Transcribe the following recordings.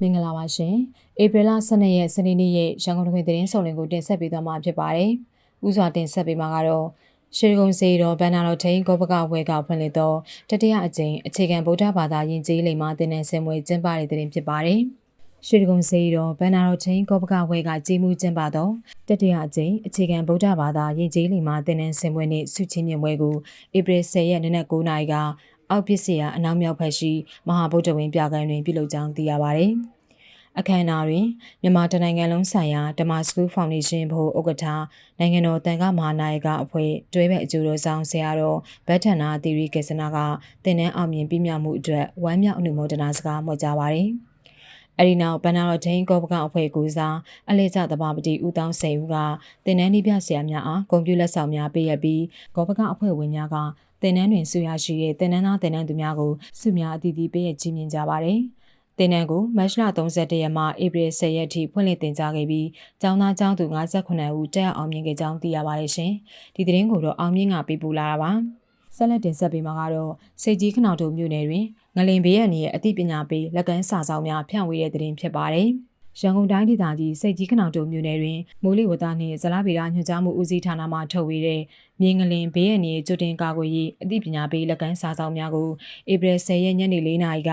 မင်္ဂလာပါရှင်ဧပြီလ12ရက်စနေနေ့ရဲ့ရန်ကုန်တွင်သတင်းဆောင်လင်ကိုတင်ဆက်ပေးသွားမှာဖြစ်ပါတယ်။ဥစွာတင်ဆက်ပေးမှာကတော့ရှေကုံစီတော်ဘန်နာတော်ထိန်ကောပကဝဲကဖွင့်လှစ်သောတတိယအကြိမ်အခြေခံဗုဒ္ဓဘာသာယဉ်ကျေးလိမ်မာတင်တဲ့ဆင်မွေကျင်းပတဲ့တဲ့တင်ဖြစ်ပါတယ်။ရှေကုံစီတော်ဘန်နာတော်ထိန်ကောပကဝဲကကြီးမှုကျင်းပသောတတိယအကြိမ်အခြေခံဗုဒ္ဓဘာသာယဉ်ကျေးလိမ်မာတင်တဲ့ဆင်မွေနှင့်ဆုချင်းမြင့်ပွဲကိုဧပြီ10ရက်နေ့နက်9:00နာရီက အောက်ပစ္စည်းအနောက်မြောက်ဘက်ရှိမဟာဗုဒ္ဓဝင်းပြကိုင်းတွင်ပြုလုပ်ကြောင်းသိရပါသည်။အခမ်းအနားတွင်မြန်မာတနိုင်ငံလုံးဆိုင်ရာဓမ္မစကူးဖောင်ဒေးရှင်းဘို့ဥက္ကဋ္ဌနိုင်ငံတော်တန်ခါမဟာနာယကအဖွဲ့တွဲဘက်အကျိုးတော်ဆောင်ဆရာတော်ဗတ်ထနာသီရိကေစနာကတင်နန်းအောင်မြင်ပြည့်မြတ်မှုအတွက်ဝမ်းမြောက်အနုမောဒနာစကားဟောကြားပါတယ်။ အဲဒီနောက်ဘန်နာတော်ဒိန်ကောပကအဖွဲ့ကူစားအလေးကျသဘာပတိဦးတောင်းစိန်ဦးကတင်နန်းဤပြဆရာများအားကွန်ပျူတာလက်ဆောင်များပေးရပြီးကောပကအဖွဲ့ဝင်များကတင်နန်းတွင်ဆုရရှိတဲ့တင်နန်းသားတင်နန်းသူများကိုဆုများအသီးသီးပေးရကြီးမြင်ကြပါတယ်။တင်နန်းကိုမတ်လ31ရက်မှဧပြီ10ရက်ထိဖွင့်လှစ်တင်ကြားခဲ့ပြီးကျောင်းသားကျောင်းသူ58ဦးတက်ရောက်အောင်မြင်ခဲ့ကြောင်းသိရပါတယ်ရှင်။ဒီသတင်းကိုတော့အောင်မြင့်ကပေးပို့လာတာပါ။ဆက်လက်တင်ဆက်ပေးမှာကတော့စိတ်ကြီးခဏတို့မြို့နယ်တွင် ငလင်ဘေးရန်ရဲ့အသိပညာပေးလက်ကမ်းစာဆောင်များဖြန့်ဝေတဲ့သတင်းဖြစ်ပါတယ်။ရန်ကုန်တိုင်းဒေသကြီးစိတ်ကြီးခဏတုံမြို့နယ်တွင်မိုးလေဝသနှင့်ဇလဗေဒညွှန်ကြားမှုဦးစီးဌာနမှထုတ်ဝေတဲ့မြေငလင်ဘေးရန်ရဲ့ကြိုတင်ကာကွယ်ရေးအသိပညာပေးလက်ကမ်းစာဆောင်များကိုဧပြီ10ရက်ညနေ4နာရီက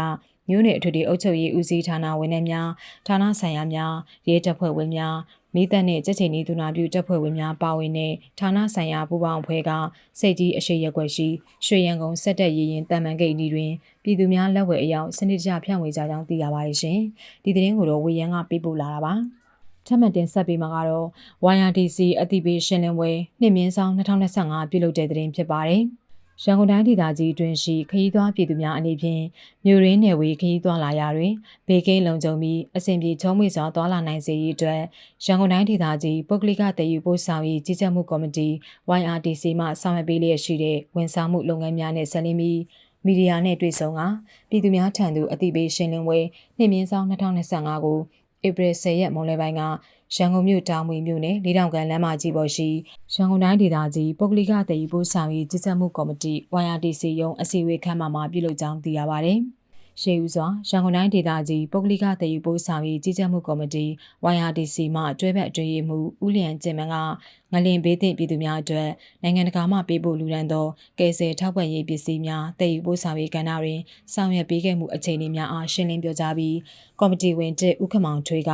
မြို့နယ်အထွေထွေအုပ်ချုပ်ရေးဦးစီးဌာနဝန်ထမ်းများဌာနဆိုင်ရာများရဲတပ်ဖွဲ့ဝင်များ မိသက်နဲ့ကြက်ချိန်ဤသူနာပြုတပ်ဖွဲ့ဝင်များပါဝင်တဲ့ဌာနဆိုင်ရာပူးပေါင်းအဖွဲ့ကစိတ်ကြီးအရှိရက်ွက်ရှိရွှေရန်ကုန်စက်တက်ရည်ရင်တန်မန်ဂိတ်ဤတွင်ပြည်သူများလက်ဝဲအယောင်စနစ်တကျဖြန့်ဝေကြကြောင်းသိရပါတယ်ရှင်။ဒီသတင်းကိုတော့ဝေရန်ကပေးပို့လာတာပါ။ထပ်မံတင်ဆက်ပေးမှာကတော့ YRDC အသိပေးရှင်းလင်းပွဲနှစ်မြင်းဆောင်2025ပြုလုပ်တဲ့သတင်းဖြစ်ပါတယ်။ ရန်ကုန်တိုင်းဒေသကြီးအတွင်းရှိခရီးသွားပြည်သူများအနေဖြင့်မြို့ရင်းနယ်ဝေးခရီးသွားလာရာတွင်ဘေးကင်းလုံခြုံပြီးအဆင်ပြေချောမွေ့စွာသွားလာနိုင်စေရေးအတွက်ရန်ကုန်တိုင်းဒေသကြီးပုဂ္ဂလိကတည်ယူပို့ဆောင်ရေးကြီးကြပ်မှုကော်မတီ YRTC မှဆောင်ရွက်ပေးလျက်ရှိတဲ့ဝန်ဆောင်မှုလုပ်ငန်းများနဲ့ဆက်လင်းပြီးမီဒီယာနဲ့တွေ့ဆုံကပြည်သူများထံသို့အသိပေးရှင်းလင်းပွဲနှစ်မြင်းဆောင်2025ကို ဧပြီ10ရက်မွန်လယ်ပိုင်းကရန်ကုန်မြို့တောင်မွေမြို့နယ်လေးတောင်ကန်လမ်းမကြီးပေါ်ရှိရန်ကုန်တိုင်းဒေသကြီးပုဂ္ဂလိကတည်ယူပို့ဆောင်ရေးကြီးကြပ်မှုကော်မတီ YRDC ရုံးအစည်းအဝေးခန်းမှာပြုလုပ်ကြောင်းသိရပါဗျ။ ရှေးဦးစွာရန်ကုန်တိုင်းဒေသကြီးပုဂ္ဂလိကတည်ယူပို့ဆောင်ရေးကြီးကြပ်မှုကော်မတီ YRDC မှတွဲဘက်အတွင်းရေးမှူးဦးလျံကျင်မန်ကငလင်ဘေးသင့်ပြည်သူများအတွက်နိုင်ငံတကာမှပေးပို့လူဒန်းသောကယ်ဆယ်ထောက်ပံ့ရေးပစ္စည်းများတည်ယူပို့ဆောင်ရေးကဏ္ဍတွင်ဆောင်ရွက်ပေးခဲ့မှုအခြေအနေများအားရှင်းလင်းပြောကြားပြီးကော်မတီဝင်တစ်ဦးခမောင်ထွေးက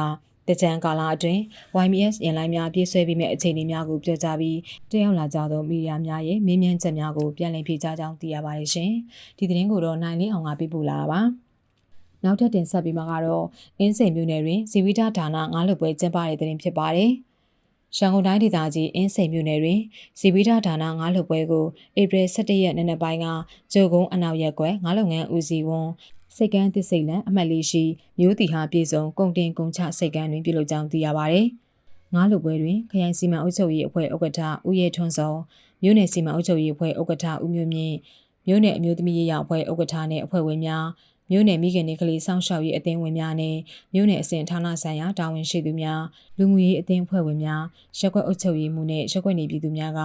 တကြံကာလအတွင်း YMS အင်လိုင်းများပြေးဆွဲပြီးမဲ့အခြေအနေများကိုပြောကြားပြီးတရောက်လာကြသောမီဒီယာများရဲ့မေးမြန်းချက်များကိုပြန်လည်ဖြေကြားကြောင်းသိရပါတယ်ရှင်။ဒီသတင်းကိုတော့နိုင်လင်းအောင်ကပြပို့လာတာပါ။နောက်ထပ်တင်ဆက်ပြီးမှာကတော့အင်းစိန်မြို့နယ်တွင်ဇီဝိတာဒါနငါးလွတ်ပွဲကျင်းပတဲ့သတင်းဖြစ်ပါတယ်။ရန်ကုန်တိုင်းဒေသကြီးအင်းစိန်မြို့နယ်တွင်ဇီဝိဒဒါနငါးလှုပ်ပွဲကိုဧပြီ17ရက်နေ့နက်ပိုင်းကဂျိုကုန်းအနောက်ရက်ကွယ်ငါးလုပ်ငန်းဦးစီးဝန် စိတ်ကန်းတစ်စိတ်လန်အမှတ်လေးရှိမျိုးတီဟာပြည်စုံကုန်တင်ကုန်ချစိတ်ကန်းတွင်ပြုလုပ်ကြောင်းသိရပါဗျ။ငါးလူပွဲတွင်ခရိုင်စီမံအုပ်ချုပ်ရေးအဖွဲ့ဥက္ကဋ္ဌဦးရဲထွန်းစောမြို့နယ်စီမံအုပ်ချုပ်ရေးအဖွဲ့ဥက္ကဋ္ဌဦးမျိုးမြင့်မြို့နယ်အမျိုးသမီးရေးရအဖွဲ့ဥက္ကဋ္ဌနှင့်အဖွဲ့ဝင်များ မြို့နယ်မိခင်နေကလေးစောင့်ရှောက်ရေးအသင်းဝင်များနဲ့မြို့နယ်အစဉ်ဌာနဆိုင်ရာတာဝန်ရှိသူများလူမှုရေးအသင်းအဖွဲ့ဝင်များရက်ွက်အုပ်ချုပ်ရေးမှုနဲ့ရက်ွက်နေပြည်သူများက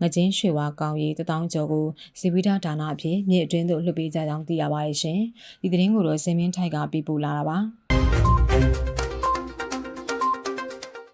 ငကျင်းရွှေဝါကောင်းရီတထောင်ကျော်ကိုစီဝိဒဒါနအဖြစ်မြေအတွင်းသို့လွှတ်ပေးကြကြောင်းသိရပါတယ်ရှင်။ဒီသတင်းကိုတော့စင်မင်းထိုက်ကပြပို့လာတာပါ။